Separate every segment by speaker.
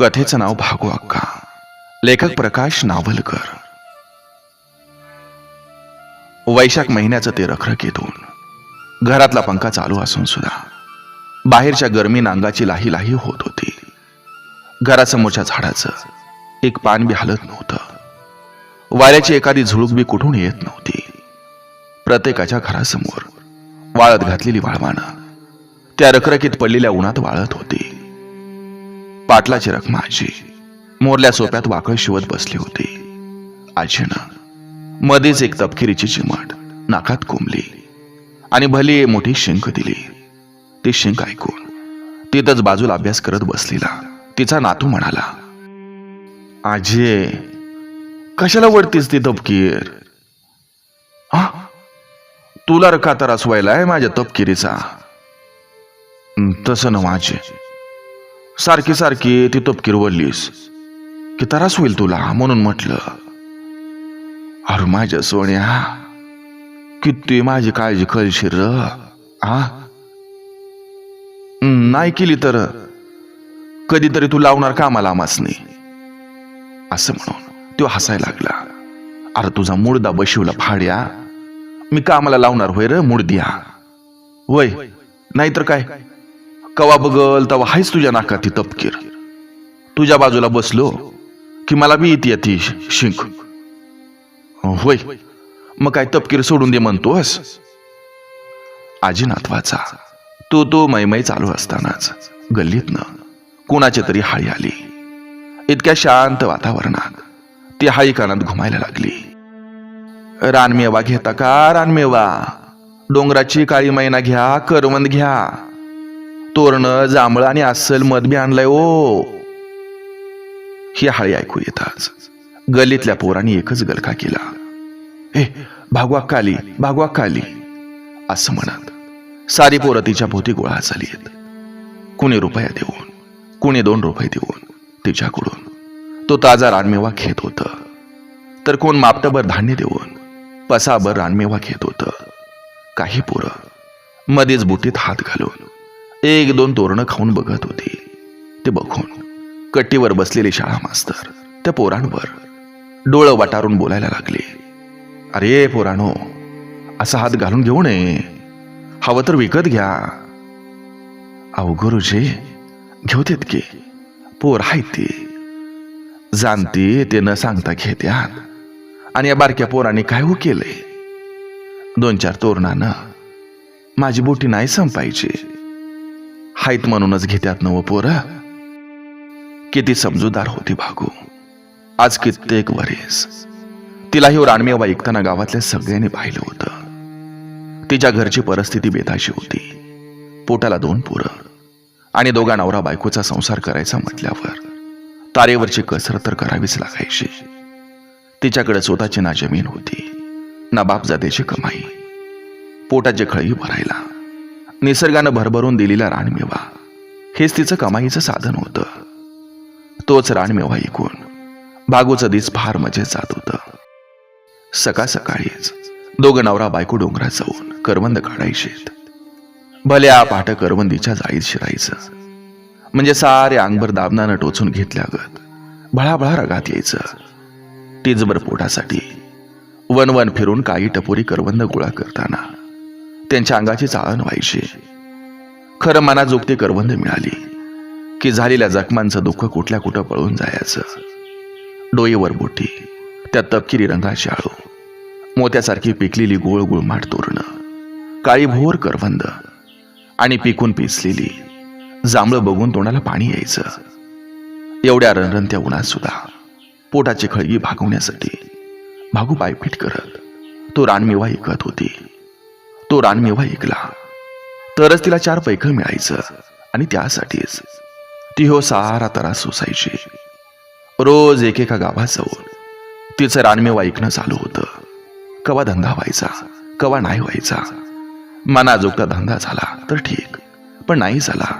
Speaker 1: कथेचं नाव भागू अक्का. लेखक प्रकाश नावलकर. वैशाख महिन्याचं ते रखरखीतून घरातला पंखा चालू असून सुद्धा. बाहेरच्या गरमी नांगाची लाही लाही होत होती. घरासमोरच्या झाडाचं एक पान बी हलत नव्हतं. वाऱ्याची एखादी झुळूक बी कुठून येत नव्हती. प्रत्येकाच्या घरासमोर वाळत घातलेली वाळवानं त्या रखरखीत पडलेल्या उन्हात वाळत होती. पाटलाची रखमा आजी मोरल्या सोप्यात वाकळ शिवत बसली होती. आजीनं मध्येच एक तपकिरीची चिमट नाकात कोंबली आणि भली मोठी शिंक दिली. ती शिंक ऐकून तिथंच बाजूला अभ्यास करत बसलेला. तिचा नातू म्हणाला आजी कशाला वडतीस ती तपकीर? हा? तुला रखा त्रास व्हायलाय माझ्या तपकिरीचा. तसं ना माझे सारखी सारखी ती तपकीर वळलीस की त्रास होईल तुला म्हणून म्हटलं. अरे माझ्या सोन्या किती माझी काळजी कळशीर र नाही केली तर कधीतरी तू लावणार कामाला आमासनी. असं म्हणून तो हसायला लागला. अरे तुझा मुडदा बशिवला फाड्या. मी कामाला लावणार होय र मुडद्या. वय नाहीतर काय? कवा बघल तवा हायच तुझ्या नाकात ती तपकीर. तुझ्या बाजूला बसलो की मला बी येते ती शिंक. होय मग काय तपकीर सोडून दे म्हणतोस? आजी नातवाचा तो तो मैमय चालू असतानाच गल्लीतनं कुणाच्या तरी हाळी आली. इतक्या शांत वातावरणात ती हाळी कानात घुमायला लागली. रानमेवा घेता का रानमेवा? डोंगराची काळी मैना घ्या करवंद घ्या. तोरण जांभळं आणि अस्सल मध बी आणलंय ओ. ही हाळी ऐकू येताच. गलीतल्या पोरांनी एकच गलका केला. ए भागवा काली भागवा काली. असं म्हणत सारी पोरं तिच्या भोवती गोळा झालीत कुणी रुपया देऊन कुणी दोन रुपये देऊन तिच्याकडून. तो ताजा रानमेवा घेत होत. तर कोण मापटभर धान्य देऊन पसाभर रानमेवा घेत होत. काही पोरं मध्येच बुटीत हात घालून एक दोन तोरणं खाऊन बघत होती. ते बघून कट्टीवर बसलेले शाळा मास्तर त्या पोरांवर डोळं वाटारून बोलायला लागले. अरे पोरानो असा हात घालून घेऊ नये. हवं तर विकत घ्या. अहो गुरुजी घेऊ की. पोर आहेत ते. जाणते ते न सांगता घेत्यात. आणि या बारक्या पोराने काय हो केलंय दोन चार तोरणानं माझी बोटी नाही संपायची. हायत म्हणूनच घेत्यात नव पोरं. किती समजूदार होती भागू. आज कित्येक वरेस. तिला ही हो रानमेवा ऐकताना गावातल्या सगळ्यांनी पाहिलं होतं. तिच्या घरची परिस्थिती बेताशी होती. पोटाला दोन पोरं. आणि दोघा नवरा बायकोचा संसार करायचा म्हटल्यावर तारेवरची कसरत तर करावीच लागायची. तिच्याकडे स्वतःची ना जमीन होती ना बापजादेची कमाई. पोटाचे खळी भरायला निसर्गानं भरभरून दिलेला रानमेवा. हेच तिचं कमाईचं साधन होतं. तोच रानमेवा ऐकून भागूचं दिस फार मजेत जात होतं. सकाळ सकाळीच दोघं नवरा बायको डोंगरात जाऊन करवंद काढायचेत. भल्या पाठ करवंदीच्या जाईत शिरायचं. म्हणजे सारे अंगभर दाबनानं टोचून घेतल्यागत भळाभळा रगात यायचं. टिचभर पोटासाठी वन वन फिरून काही टपोरी करवंद गोळा करताना त्यांच्या अंगाची चाळण व्हायची. खरं मनाजोगती करवंद मिळाली की झालेल्या जखमांचं दुःख कुठल्या कुठं पळून जायचं. डोईवर बोटी त्या तपकिरी रंगाची आळू मोत्यासारखी पिकलेली गोळ गुळमाट तोरणं काळी भोर करवंद आणि पिकून पिचलेली जांभळं बघून तोंडाला पाणी यायचं. एवढ्या रणरणत्या उन्हात सुद्धा पोटाची खळगी भागवण्यासाठी भागू पायपीट करत तो रानमेवा ऐकत होती. तो रानमेवा ऐकला तरच तिला चार पैकं मिळायचं. आणि त्यासाठीच ती हो सारा तरास सोसायची. रोज एकेका गावात जाऊन तिचं रानमेवा ऐकणं चालू होतं. कवा धंदा व्हायचा कवा नाही व्हायचा. मनाजोगता धंदा झाला तर ठीक पण नाही झाला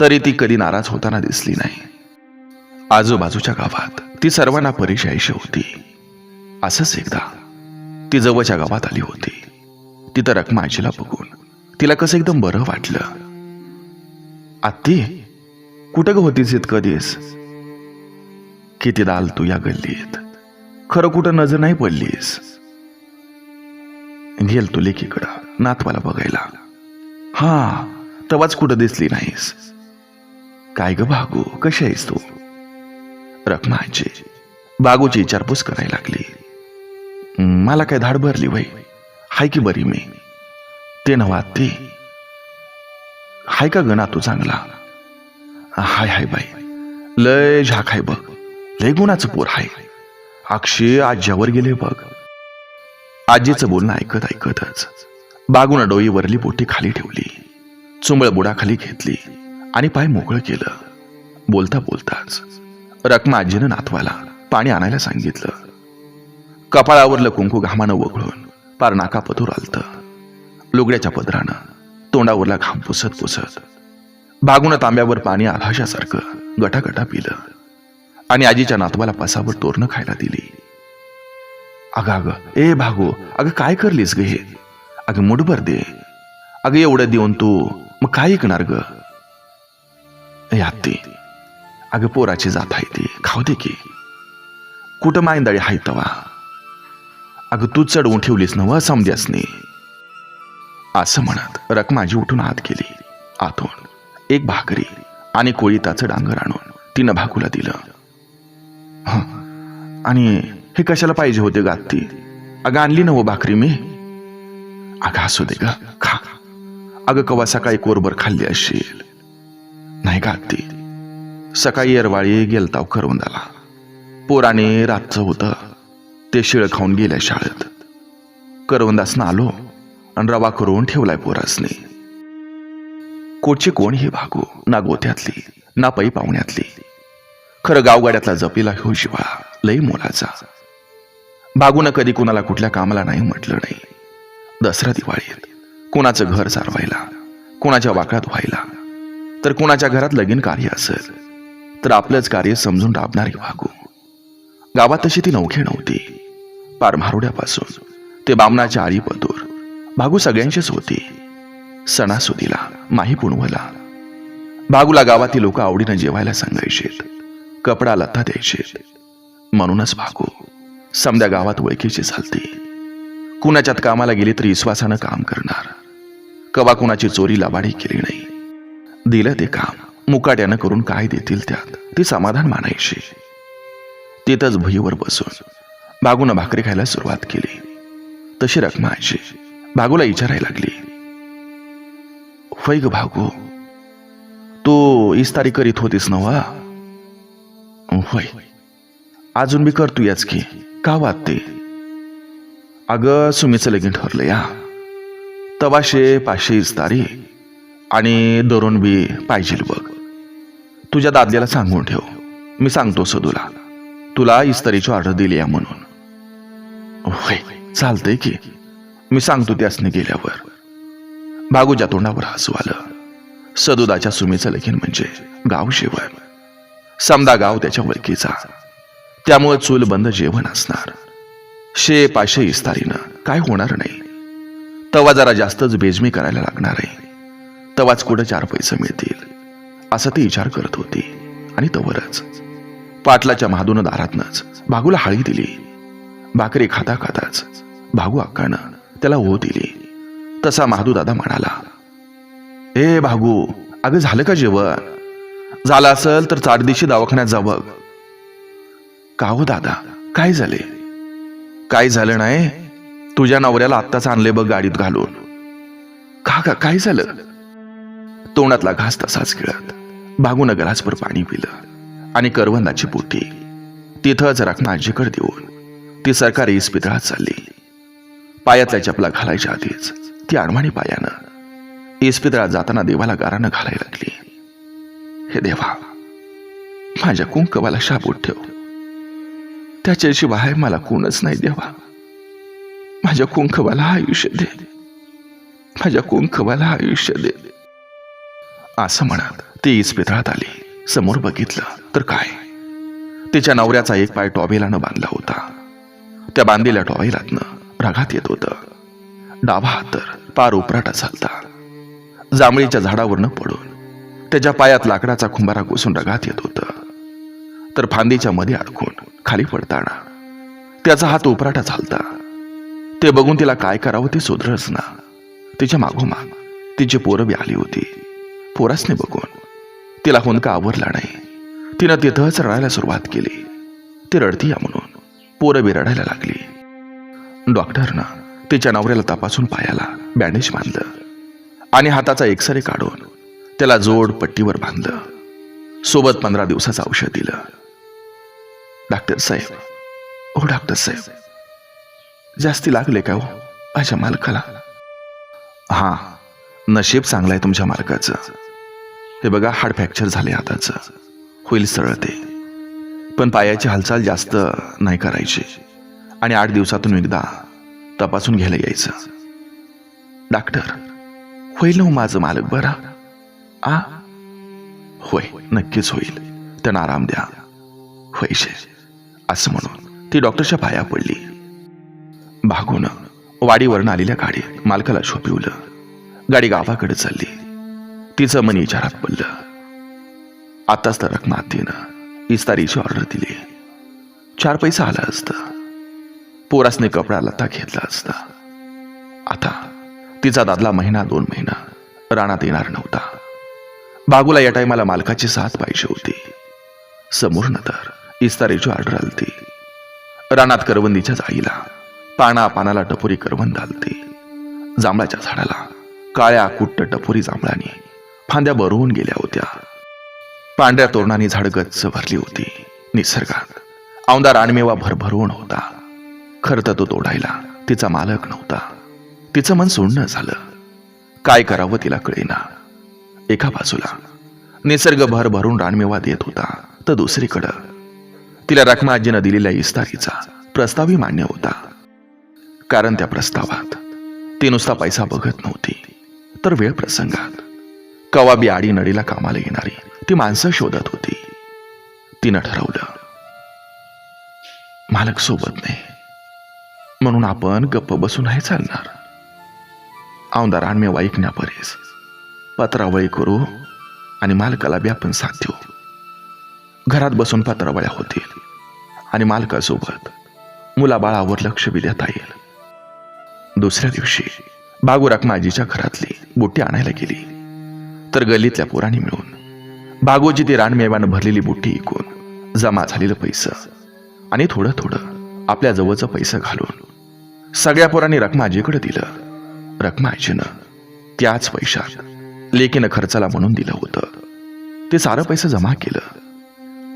Speaker 1: तरी ती कधी नाराज होताना दिसली नाही. आजूबाजूच्या गावात ती सर्वांना परिचयाशी होती. असंच एकदा ती जवळच्या गावात आली होती. तिथं रकमा आजीला बघून. तिला कसं एकदम बरं वाटलं. आत्ती कुठं ग होतीस इतकं दिस किती दाल तू या गल्लीत. खरं कुठं नजर नाही पडलीस. गेल तू लेकीकडं नातवाला बघायला. हा तवाच कुठं दिसली नाहीस. काय ग भागू कशी आहेस तू? रखमाची बागूची विचारपूस करायला लागली. मला काय धाड भरली वय हाय की बरी मी? ते नवा ते. हाय का गणा तू चांगला? हाय हाय बाई. लय झाक हाय बघ. लय गुणाचं पोर हाय. अक्षय आज्यावर गेले बघ. आजीचं बोलणं ऐकत ऐकतच बागुना डोई वरली बोटी खाली ठेवली. चुंबळ बुडाखाली घेतली आणि पाय मोकळं केलं. बोलता बोलताच रकमा आजीनं नातवाला पाणी आणायला सांगितलं. कपाळावरलं कुंकू घामानं वगळून पार नाका पदूर आलत. लुगड्याच्या पदरानं तोंडावरला घाम पुसत पुसत भागून तांब्यावर पाणी आभाशासारखं गटागटा पिलं आणि आजीच्या नातवाला पसावर तोरणं खायला दिली. अगं अगं ए भागो अगं काय करलीस ग हे? अगं मुठभर दे. अगं एवढं देऊन तू मग काय ऐकणार ग? यात ते अगं पोराची जात आहे ती खाऊ दे की. कुठं मायंदाळी हाय तवा? अगं तू चढवून ठेवलीस ना समध्यासने असं म्हणत रकमाजी उठून आत गेली. आतून एक भाकरी आणि कोळीताचं डांगर आणून तिनं भाकूला दिलं. आणि हे कशाला पाहिजे होते गात ती अगं आणली ना भाकरी मी. अगं असू दे ग खा. अगं कवा सकाळी कोरभर खाल्ली असशील नाही गात ती सकाळी येरवाळी गेलताव करवंदाला. पोराने रातचं होतं. ते शिळ खाऊन गेल्या शाळेत. करवंदासनं आलो आणि रवा करून ठेवलाय पोरासने. कोची कोण हे भागू ना गोत्यातली ना पै पाहुण्यातली. खरं गावगाड्यातला जपीला हो शिवाळा लई मोलाचा. भागून कधी कुणाला कुठल्या कामाला नाही म्हटलं नाही. दसरा दिवाळीत कुणाचं घर सारवायला कुणाच्या वाकडात व्हायला तर कुणाच्या घरात लगीन कार्य असेल तर आपलंच कार्य समजून राबणारी भागू गावात तशी ती नवखी नव्हती. पार मारुड्यापासून ते बामणाच्या आरीपदूर भागू सगळ्यांचीच होती. सणासुदीला माही पुणवला भागूला गावातील लोक आवडीनं जेवायला सांगायचे कपडा लत्ता द्यायचे म्हणूनच भागू समद्या गावात ओळखीची चालती कुणाच्यात कामाला गेली तरी विश्वासानं काम करणार. कवा कुणाची चोरी लावाडी केली नाही. दिलं ते काम. मुकाट्यानं करून काय देतील त्यात? ती समाधान मानायची. तिथंच भुईवर बसून. भागूनं भाकरी खायला सुरुवात केली. तशी रकमायची भागूला विचारायला लागली. होय ग भागू तू इस्तारी करीत होतीस नवा होय. अजून बी करतो याच की. का वाटते अगं सुमीचं लगीन ठरलं या. तवाशे पाचशे इस्तारी आणि दरून बी पाहिजे बघ. तुझ्या दादल्याला सांगून ठेव. मी सांगतो सदूला. तुला इस्तारीची ऑर्डर दिली या म्हणून. होय चालतंय की. मी सांगतो त्यासने गेल्यावर. भागूच्या तोंडावर हसू आलं. सदुदाच्या सुमीचं लगीन म्हणजे गाव शेवण. समदा गाव त्याच्या वळकीचा त्यामुळे चूल बंद जेवण असणार. शे पाशे इस्तारीनं काय होणार नाही. तवा जरा जास्तच बेजमी करायला लागणार आहे. तवाच कुठं चार पैसे मिळतील? असं ती विचार करत होती. आणि तवरच. पाटलाच्या महादून दारातनच भागूला हाळी दिली. भाकरी खाता खाताच. भागू अक्कानं त्याला ओ दिली. तसा महादू दादा म्हणाला ए भागू अगं झालं का जेवण? झालं असेल तर चारदिशी दवाखान्यात जा बघ. का हो दादा? काय झाले? काय झालं नाही. तुझ्या नवऱ्याला आत्ताच आणले बघ गाडीत घालून. का का काय झालं? तोंडातला घास तसाच खिळत भागून गलासभर पाणी पिलं आणि करवंदाची पोटी. तिथंच राखणं आजीकडे देऊन ती सरकारी इस्पितळात चालली. पायातल्या चपला घालायच्या आधीच ती अडमाणी पायानं इस्पितळात जाताना देवाला गारानं घालायला लागली. हे देवा माझ्या कुंकवाला शाबूत ठेव. त्याच्याशिवाय मला कोणच नाही देवा. माझ्या कुंकवाला आयुष्य दे. माझ्या कुंकवाला आयुष्य दे. असं म्हणत ती इस्पितळात आली. समोर बघितलं तर काय? तिच्या नवऱ्याचा एक पाय टॉबेलानं बांधला होता. त्या बांधलेल्या टॉयलातनं रगात येत होतं. डावा हात तर पार उपराटा चालता. जांभळीच्या झाडावरनं पडून त्याच्या पायात लाकडाचा खुंबारा घुसून रगात येत होत. तर फांदीच्या मध्ये अडकून खाली पडताना त्याचा हात उपराटा चालता. ते बघून तिला काय करावं ते सुधरच ना. तिच्या मागोमाग तिची पोरं बी आली होती. पोरासने बघून तिला हुंदका आवरला नाही. तिनं तिथंच रडायला सुरुवात केली. ती रडती या म्हणून. पोरं बिराडायला लागली. डॉक्टरनं तिच्या नवऱ्याला तपासून पायाला बँडेज बांधलं आणि हाताचा एक्सरे काढून त्याला जोड पट्टीवर बांधलं. सोबत पंधरा दिवसाचं औषध दिलं. डॉक्टर साहेब हो डॉक्टर साहेब जास्ती लागले का हो माझ्या मालकाला? हा नशीब चांगलं आहे तुमच्या मालकाचं. हे बघा हाड फ्रॅक्चर झाले हाताचं. होईल सरळ ते. पण पायाची हालचाल जास्त नाही करायची. आणि आठ दिवसातून एकदा तपासून घ्यायला यायचं. डॉक्टर होईल ना हो माझं मालक? बरा. आ? होय नक्कीच होईल. त्यांना आराम द्या. होईशे असं म्हणून ती डॉक्टरच्या पाया पडली. भागून वाडीवरून आलेल्या गाडीत मालकाला शोपिवलं गाडी गावाकडे चालली. तिचं मन विचारात पडलं. आताच तर रकमातीनं इस्तारीची ऑर्डर दिली. चार पैसा आला असता. पोरासने कपडा लता घेतला असता. आता तिचा दादला महिना दोन महिना राणात येणार नव्हता. बागूला या टायमाला मालकाची साथ पाहिजे होती. समोरनं तर इस्तारीची ऑर्डर आलती. रानात करवंदीच्या जाईला पाना पानाला टपोरी करवंद आलती. जांभळाच्या झाडाला काळ्या कुट्ट टपोरी जांभळाने फांद्या बरवून गेल्या होत्या. पांढऱ्या तोरणाने झाड गच्च भरली होती. निसर्गात. औंदा रानमेवा भरभरून होता. खरं तर तो तोडायला तिचा मालक नव्हता. तिचं मन सोडणं झालं. काय करावं तिला कळेना. एका बाजूला निसर्ग भर भरून रानमेवा देत होता तर दुसरीकडं तिला रखमाजीनं दिलेल्या इस्तारीचा प्रस्तावही मान्य होता. कारण त्या प्रस्तावात ती नुसता पैसा बघत नव्हती तर वेळ प्रसंगात कवाबी आडी नडीला कामाला येणारी ती माणसं शोधत होती. तिनं ठरवलं मालक सोबत नाही. म्हणून आपण गप्प बसून नाही चालणार. आमदार रानमेवा ऐकण्यापरेस पत्रावळी करू आणि मालकाला बी आपण साथ देऊ. घरात बसून पत्रावळ्या होतील आणि मालकासोबत मुलाबाळावर लक्ष बी देता येईल. दुसऱ्या दिवशी बागुराक माझीच्या घरातली बुटी आणायला गेली. तर गल्लीतल्या पोरांनी मिळून बागोजी ती रानमेवानं भरलेली बुट्टी ऐकून जमा झालेलं पैसं आणि थोडं थोडं आपल्या जवळचं पैसं घालून सगळ्या पोरांनी रखमाजीकडे दिलं. रखमाजीनं त्याच पैशात लेकीनं खर्चाला म्हणून दिलं होतं. ते सारं पैसे जमा केलं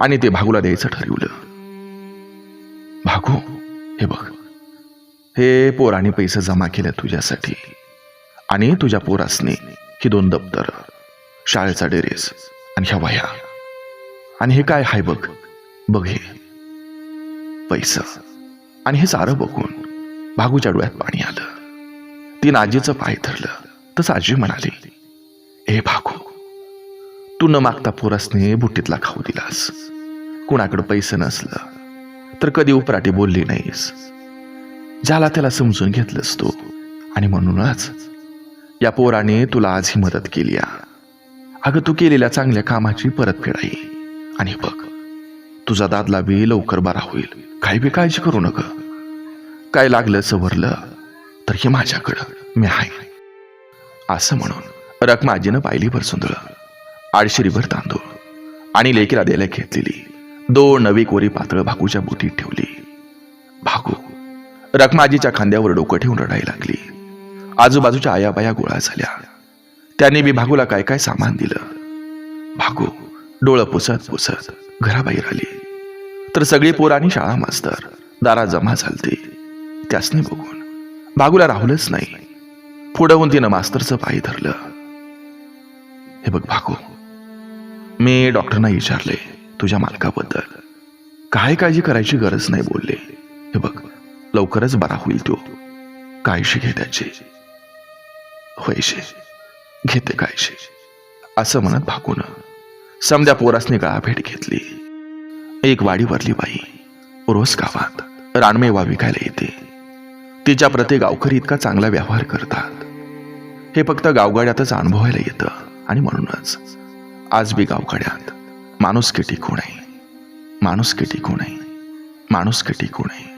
Speaker 1: आणि ते भागूला द्यायचं ठरवलं. भागू हे बघ. हे पोराने पैसे जमा केले तुझ्यासाठी आणि तुझ्या पोरासने ही दोन दप्तर शाळेचा ड्रेस आणि ह्या वह्या. आणि हे काय हाय बघ? बघ हे. पैसा. आणि हे सारं बघून भागूच्या डोळ्यात पाणी आलं. ती आजीचं पाय धरलं. तसं आजी म्हणाली ए भागू. तू न मागता पोरासने बुटीतला खाऊ दिलास. कुणाकडं पैसे नसलं. तर कधी उपराटी बोलली नाहीस. ज्याला त्याला समजून घेतलंस तू. आणि म्हणूनच या पोराने तुला आज ही मदत केली आ. अगं तू केलेल्या चांगल्या कामाची परतफेड आहे आणि बघ तुझा दादला बी लवकर बरा होईल. काही बी काळजी करू नका. काय लागलं सवरलं तर हे माझ्याकडं. मी आहे. असं म्हणून रकमाजीनं पायलीभर सुंदळ. आडशिरीभर तांदूळ. आणि लेकीला द्यायला घेतलेली. दोन नवी कोरी पातळ भाकूच्या बोटीत ठेवली. भाकू रकमाजीच्या खांद्यावर डोकं ठेवून रडायला लागली. आजूबाजूच्या आयाबाया गोळा झाल्या. त्यांनी मी भागूला काय काय सामान दिलं? भागू डोळं पुसत पुसत घराबाहेर आली. तर सगळी पोरांनी शाळा मास्तर दारा जमा झालते. त्यासने बघून भागूला राहुलच नाही. पुढं तिनं मास्तरचं पाय धरलं. हे बघ भागू मी डॉक्टरना विचारले तुझ्या मालकाबद्दल. काय काळजी करायची गरज नाही बोलले. हे बघ लवकरच बरा होईल तो. काळजी घे त्याची. होयशे घेते काळजी. असं म्हणत भागून समद्या पोरासने गळा भेट घेतली. एक वाडीवरली बाई रोज गावात रानमेवा विकायला येते. तिच्या प्रत्येक गावकरी इतका चांगला व्यवहार करतात. हे फक्त गावगाड्यातच अनुभवायला येतं आणि म्हणूनच आज बी गावकड्यात माणूस के टिकू नाही माणूस के टिकू नाही माणूस टिकू नाही